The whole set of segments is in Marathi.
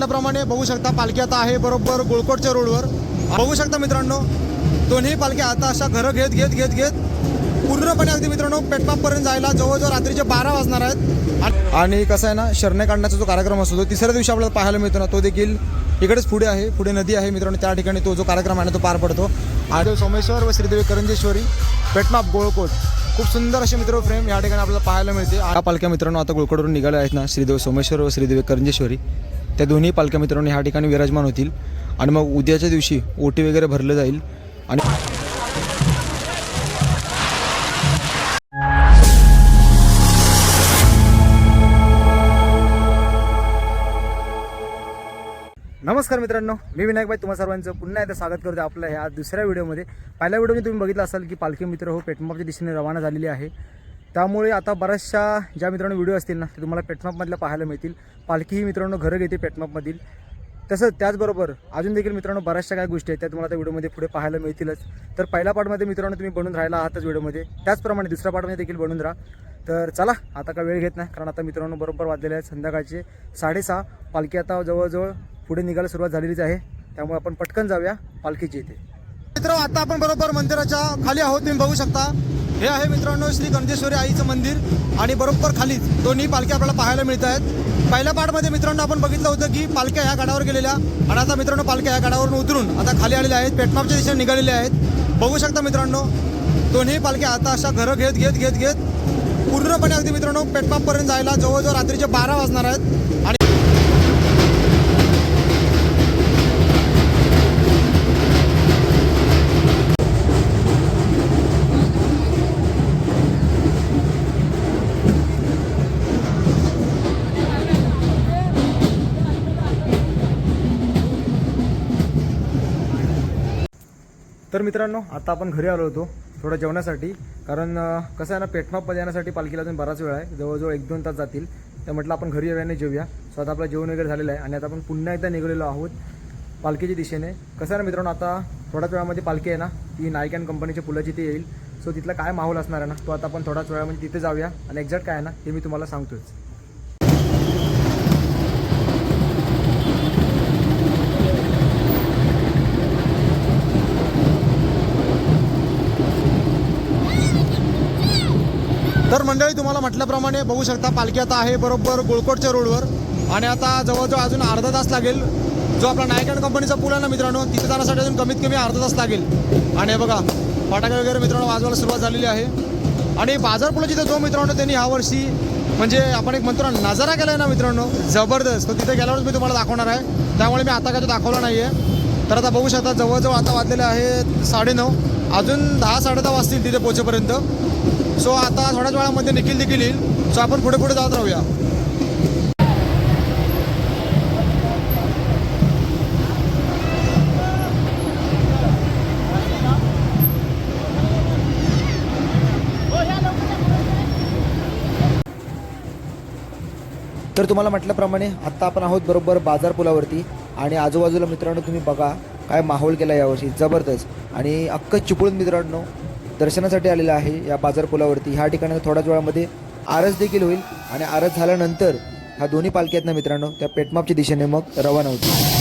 म्हटल्याप्रमाणे बघू शकता पालखी आता आहे बरोबर गोळकोटच्या रोडवर. बघू शकता मित्रांनो दोन्ही पालख्या आता अशा घरं घेत घेत घेत घेत पूर्णपणे अगदी मित्रांनो पेटपापर्यंत जायला जवळजवळ रात्रीचे बारा वाजणार आहेत. आणि- कसं आहे ना शरणे काढण्याचा जो कार्यक्रम असतो तो तिसऱ्या दिवशी आपल्याला पाहायला मिळतो ना तो देखील इकडेच पुढे आहे पुढे नदी आहे मित्रांनो त्या ठिकाणी तो जो कार्यक्रम आहे ना तो पार पडतो. आदेव सोमेश्वर व श्रीदेवी करंजेश्वरी पेटमाप गोळकोट खूप सुंदर असे मित्र फ्रेम या ठिकाणी आपल्याला पाहायला मिळते. या पालख्या मित्रांनो आता गोळकोटवरून निघाल्या आहेत ना श्रीदेव सोमेश्वर व श्रीदेवी करंजेश्वरी. त्या दोन्ही पालख्या मित्रांनो ह्या ठिकाणी विराजमान होतील. आणि मग उद्याच्या दिवशी ओटी वगैरे भरलं जाईल. आणि नमस्कार मित्रांनो मी विनायक भाई तुम्हा सर्वांचं पुन्हा एकदा स्वागत करतो आपल्या ह्या दुसऱ्या व्हिडिओमध्ये. पहिल्या व्हिडिओमध्ये तुम्ही बघितलं असाल की पालखी मित्र हो पेटमापच्या दिशेने रवाना झालेली आहे. त्यामुळे आता बऱ्याचशा ज्या मित्रांनो व्हिडिओ असतील ना ते तुम्हाला पेटमापमधल्या पाहायला मिळतील. पालखीही मित्रांनो घरं घेते पेटमापमधील तसंच त्याचबरोबर अजून देखील मित्रांनो बऱ्याचशा काय गोष्टी आहेत त्या तुम्हाला त्या व्हिडिओमध्ये पुढे पाहायला मिळतीलच. तर पहिल्या पार्टमध्ये मित्रांनो तुम्ही बनून राहिला आहातच व्हिडिओमध्ये त्याचप्रमाणे दुसऱ्या पार्टमध्ये देखील बनून राहा. तर चला आता काय वेळ घेत नाही कारण आता मित्रांनो बरोबर वाजलेले आहेत संध्याकाळचे साडेसहा. पालखी आता जवळजवळ पुढे निघायला सुरुवात झालेलीच आहे. त्यामुळे आपण पटकन जाऊया पालखीची इथे. मित्र आता आपण बरोबर मंदिराच्या खाली आहोत. तुम्ही बघू शकता. हे आहे मित्रांनो श्री गणेश्वरी आईचं मंदिर. आणि बरोबर खालीच दोन्ही पालख्या आपल्याला पाहायला मिळत आहेत. पहिल्या पार्टमध्ये मित्रांनो आपण बघितलं होतं की पालख्या ह्या गडावर गेलेल्या. आणि आता मित्रांनो पालख्या ह्या गडावरून उतरून आता खाली आलेल्या आहेत. पेटमापच्या दिशेने निघालेल्या आहेत. बघू शकता मित्रांनो दोन्ही पालख्या आता अशा घरं घेत घेत घेत घेत पूर्णपणे अगदी मित्रांनो पेटमापपर्यंत जायला जवळजवळ रात्रीचे बारा वाजणार आहेत. आणि तर मित्रांनो आता आपण घरी आलो होतो थोडं जेवणासाठी. कारण कसं आहे ना पेटमापमध्ये जाण्यासाठी पालखीला अजून बराच वेळ आहे. जवळजवळ एक दोन तास जातील. तर म्हटलं आपण घरी येऊया आणि जेवूया सो आता आपलं जेवण वगैरे झालेलं आहे आणि आता आपण पुन्हा एकदा निघालेलो आहोत पालखीच्या दिशेने. कसं आहे ना मित्रांनो आता थोड्याच वेळामध्ये पालखी आहे ना ती नाईक अँड कंपनीच्या पुलाची ती येईल. सो तिथला काय माहोल असणार आहे ना तो आता आपण थोड्याच वेळामध्ये तिथे जाऊया. आणि एक्झॅक्ट काय आहे ना ते मी तुम्हाला सांगतोच. तर मंडळी तुम्हाला म्हटल्याप्रमाणे बघू शकता पालखी आता आहे बरोबर गोळकोटच्या रोडवर. आणि आता जवळजवळ अजून अर्धा तास लागेल. जो आपला नायक कंपनीचा पूल आहे ना मित्रांनो तिथे जाण्यासाठी अजून कमीत कमी अर्धा तास लागेल. आणि बघा फटाके वगैरे मित्रांनो वाजवायला सुरुवात झालेली आहे. आणि बाजार पुलाची जो मित्रांनो त्यांनी ह्यावर्षी म्हणजे आपण एक म्हणतो ना नजारा केला आहे ना मित्रांनो जबरदस्त. तो तिथे गेल्यावरच मी तुम्हाला दाखवणार आहे. त्यामुळे मी आता काय तो दाखवला नाही आहे तर आता बघू शकता जवळजवळ आता वाजलेले आहे साडेनऊ. अजून दहा साडे दहा वाजतील तिथे पोहोचेपर्यंत. सो आता थोड्याच वेळामध्ये निखिल देखील येईल. सो आपण पुढे पुढे जात राहूया. तर तुम्हाला म्हटल्याप्रमाणे आत्ता आपण आहोत बरोबर बाजार पुलावरती आणि आजूबाजूला मित्रांनो तुम्ही बघा काय माहोल केला यावर्षी. जबरदस्त. आणि अख्खं चिपळून मित्रांनो दर्शनासाठी आलेलं आहे या बाजारपुलावरती ह्या ठिकाणी थोड्याच वेळामध्ये आरस देखील होईल आणि आरस झाल्यानंतर ह्या दोन्ही पालख्यातनं आहेत ना मित्रांनो त्या पेटमापच्या दिशेने मग रवाना होतील.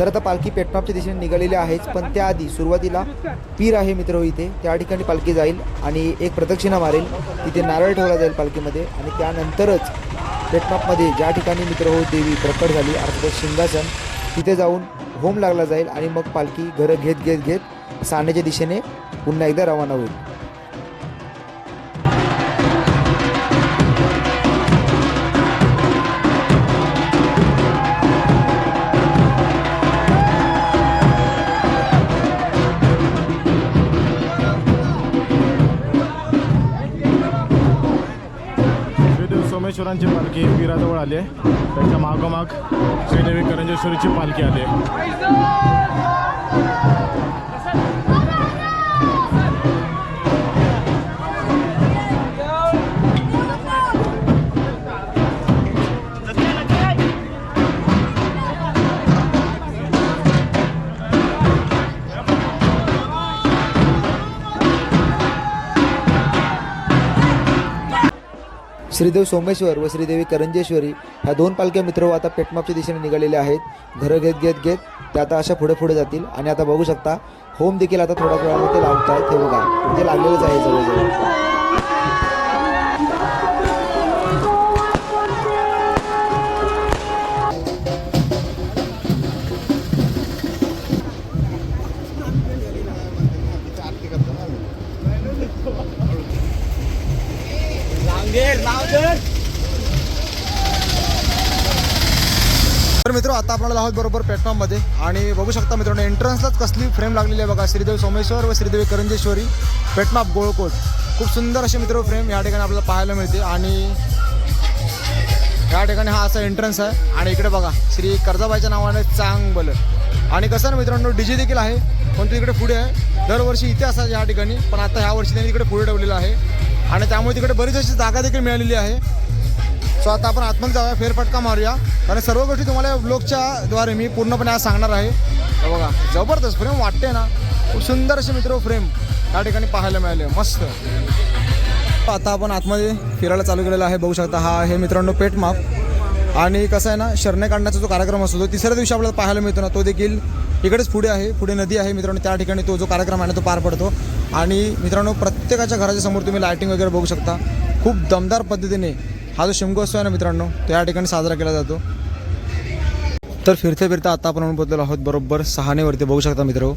तर आता पालखी पेटमापच्या दिशेने निघालेली आहेच पण त्याआधी सुरुवातीला पीर आहे मित्र हो इथे. त्या ठिकाणी पालखी जाईल आणि एक प्रदक्षिणा मारेल. तिथे नारळ ठेवला जाईल पालखीमध्ये आणि त्यानंतरच पेटमापमध्ये ज्या ठिकाणी मित्र हो देवी प्रकट झाली अर्थात शिंगासन तिथे जाऊन होम लागला जाईल आणि मग पालखी घरं घेत घेत घेत साण्याच्या दिशेने पुन्हा एकदा रवाना होईल. करंजेश्वरांची पालखी विराजवळ आली आहे. त्याच्या मागोमाग श्रीदेवी करंजेश्वरीची पालखी आली आहे. श्रीदेव सोमेश्वर व श्रीदेवी करंजेश्वरी ह्या दोन पालख्या मित्र आता पेटमापच्या दिशेने निघालेल्या आहेत. घरं घेत घेत घेत त्या आता अशा पुढे पुढे जातील. आणि आता बघू शकता होम देखील आता थोड्या वेळामध्ये लावत आहेत हे बघा म्हणजे लागलेलंच आहे जवळजवळ. मित्र आहोत बरोबर प्लॅटफॉर्ममध्ये आणि बघू शकता मित्रांनो एंट्रन्सलाच कसली फ्रेम लागलेली आहे बघा. श्रीदेव सोमेश्वर व श्रीदेवी करंजेश्वरी पेटमाप गोळकोट. खूप सुंदर असे मित्र फ्रेम या ठिकाणी आपल्याला पाहायला मिळते. आणि या ठिकाणी हा असा एंट्रन्स आहे. आणि इकडे बघा श्री कर्जाबाईच्या नावाने चांगबल. आणि कसं ना मित्रांनो डी जे देखील आहे पण तो इकडे पुढे आहे. दरवर्षी इथे असा या ठिकाणी पण आता ह्या वर्षी त्यांनी इकडे पुढे ठेवलेलं आहे. आणि त्यामुळे तिकडे बरीच अशी जागा देखील मिळालेली आहे. सो आता आपण आतमध्ये जाऊया फेरफटका मारूया. कारण सर्व गोष्टी तुम्हाला ब्लॉगच्या द्वारे मी पूर्णपणे आज सांगणार आहे. बघा जबरदस्त फ्रेम वाटते ना. खूप सुंदर असे मित्र फ्रेम त्या ठिकाणी पाहायला मिळाले मस्त. आता आपण आतमध्ये फिरायला चालू केलेला आहे. बघू शकता हा आहे मित्रांनो पेटमाप आणि कसं आहे ना शरणे काढण्याचा जो कार्यक्रम असतो तो तिसऱ्या दिवशी आपल्याला पाहायला मिळतो ना तो देखील इकडेच पुढे आहे. पुढे नदी आहे मित्रांनो त्या ठिकाणी तो जो कार्यक्रम आहे ना तो पार पडतो. आणि मित्रांनो प्रत्येकाच्या घराच्या समोर तुम्ही लायटिंग वगैरे बघू शकता. खूप दमदार पद्धतीने हा जो शिमगोत्सव आहे ना मित्रांनो तो या ठिकाणी साजरा केला जातो. तर फिरता फिरता आता आपण बोललेलो आहोत बरोबर सहानेवरती. बघू शकता मित्र हो.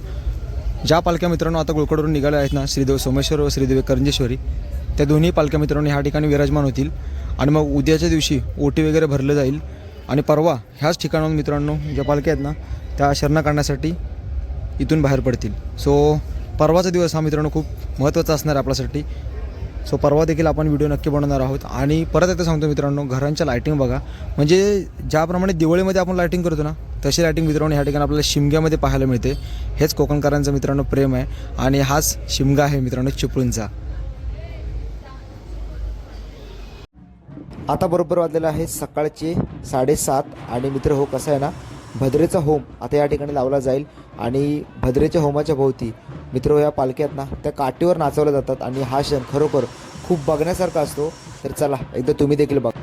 ज्या पालख्या मित्रांनो आता गुळकडवरून निघाल्या आहेत ना श्रीदेव सोमेश्वर व श्रीदेवी करंजेश्वरी त्या दोन्ही पालख्या मित्रांनो ह्या ठिकाणी विराजमान होतील. आणि मग उद्याच्या दिवशी ओटी वगैरे भरलं जाईल. आणि परवा ह्याच ठिकाणाहून मित्रांनो ज्या पालख्या आहेत ना त्या शरणा काढण्यासाठी इथून बाहेर पडतील. सो परवाचा दिवस हा मित्रांनो खूप महत्त्वाचा असणार आहे आपल्यासाठी. सो परवा देखील आपण व्हिडिओ नक्की बनवणार आहोत. आणि परत एकदा सांगतो मित्रांनो घरांच्या लायटिंग बघा. म्हणजे ज्याप्रमाणे दिवाळीमध्ये आपण लायटिंग करतो ना तशी लायटिंग मित्रांनो ह्या ठिकाणी आपल्याला शिमग्यामध्ये पाहायला मिळते. हेच कोकणकरांचं मित्रांनो प्रेम आहे. आणि हाच शिमगा आहे मित्रांनो चिपळूणचा. आता बरोबर वाजलेलं आहे सकाळचे साडेसात. आणि मित्र हो कसं आहे ना भद्रेचा होम आता या ठिकाणी लावला जाईल. आणि भद्रेच्या होमाच्या भोवती मित्र हो या पालख्या आहेत ना त्या काठीवर नाचवल्या जातात आणि हा क्षण खरोखर खूप बघण्यासारखा असतो. तर चला एकदा तुम्ही देखील बघा.